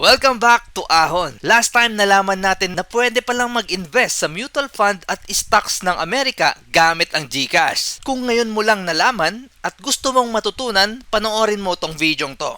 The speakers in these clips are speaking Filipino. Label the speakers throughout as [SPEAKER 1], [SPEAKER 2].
[SPEAKER 1] Welcome back to Ahon. Last time nalaman natin na pwede palang mag-invest sa mutual fund at stocks ng Amerika gamit ang GCash. Kung ngayon mo lang nalaman at gusto mong matutunan, panoorin mo tong video to.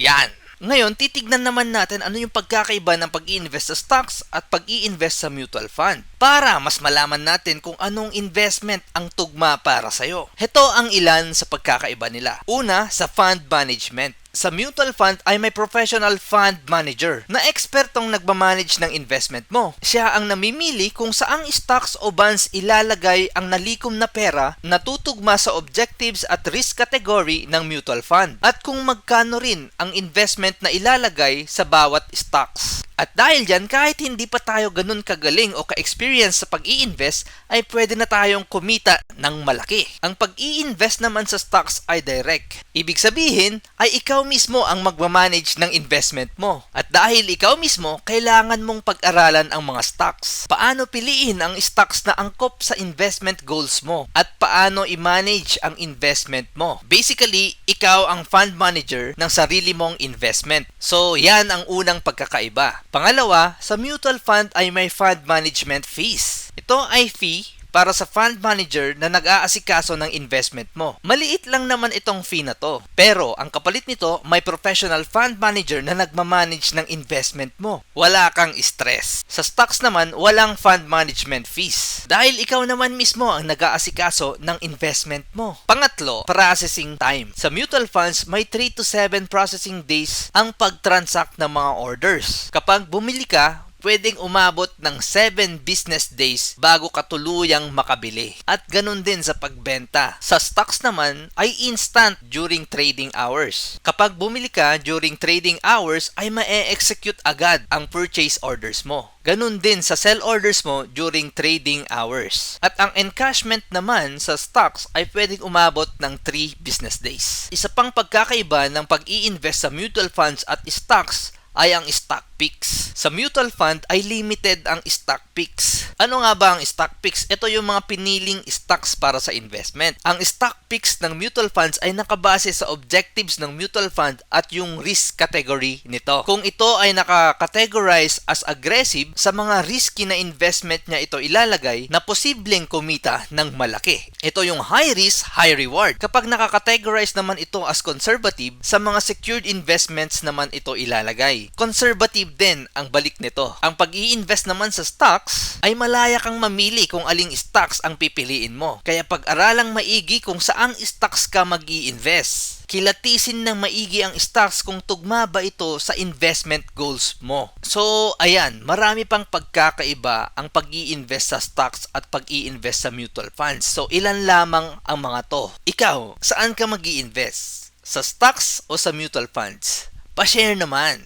[SPEAKER 1] Yan. Ngayon, titignan naman natin ano yung pagkakaiba ng pag-i-invest sa stocks at pag-i-invest sa mutual fund para mas malaman natin kung anong investment ang tugma para sa'yo. Heto ang ilan sa pagkakaiba nila. Una, sa fund management sa mutual fund ay may professional fund manager na ekspertong nagmamanage ng investment mo. Siya ang namimili kung saang stocks o bonds ilalagay ang nalikom na pera na tutugma sa objectives at risk category ng mutual fund at kung magkano rin ang investment na ilalagay sa bawat stocks. At dahil dyan, kahit hindi pa tayo ganun kagaling o ka-experience sa pag-i-invest, ay pwede na tayong kumita ng malaki. Ang pag-i-invest naman sa stocks ay direct. Ibig sabihin, ay ikaw mismo ang magmamanage ng investment mo. At dahil ikaw mismo, kailangan mong pag-aralan ang mga stocks. Paano piliin ang stocks na angkop sa investment goals mo? At paano i-manage ang investment mo? Basically, ikaw ang fund manager ng sarili mong investment. So, yan ang unang pagkakaiba. Pangalawa, sa mutual fund ay may fund management fees. Ito ay fee para sa fund manager na nag-aasikaso ng investment mo. Maliit lang naman itong fee na to. Pero ang kapalit nito, may professional fund manager na nagmamanage ng investment mo. Wala kang stress. Sa stocks naman, walang fund management fees. Dahil ikaw naman mismo ang nag-aasikaso ng investment mo. Pangatlo, processing time. Sa mutual funds, may 3 to 7 processing days ang pag-transact ng mga orders. Kapag bumili ka, pwedeng umabot ng 7 business days bago ka tuluyang makabili. At ganun din sa pagbenta. Sa stocks naman ay instant during trading hours. Kapag bumili ka during trading hours ay ma-execute agad ang purchase orders mo. Ganun din sa sell orders mo during trading hours. At ang encashment naman sa stocks ay pwedeng umabot ng 3 business days. Isa pang pagkakaiba ng pag-i-invest sa mutual funds at stocks ay ang stock picks. Sa mutual fund ay limited ang stock picks. Ano nga ba ang stock picks? Ito yung mga piniling stocks para sa investment. Ang stock picks ng mutual funds ay nakabase sa objectives ng mutual fund at yung risk category nito. Kung ito ay naka-categorize as aggressive, sa mga risky na investment niya ito ilalagay na posibleng kumita ng malaki. Ito yung high risk, high reward. Kapag naka-categorize naman ito as conservative, sa mga secured investments naman ito ilalagay. Conservative din ang balik nito. Ang pag-i-invest naman sa stocks ay malaya kang mamili kung aling stocks ang pipiliin mo. Kaya pag-aralang maigi kung saang stocks ka mag invest kilatisin ng maigi ang stocks kung tugma ba ito sa investment goals mo. So, ayan, marami pang pagkakaiba ang pag invest sa stocks at pag invest sa mutual funds. So, ilan lamang ang mga to. Ikaw, saan ka mag invest Sa stocks o sa mutual funds? Pa-share naman.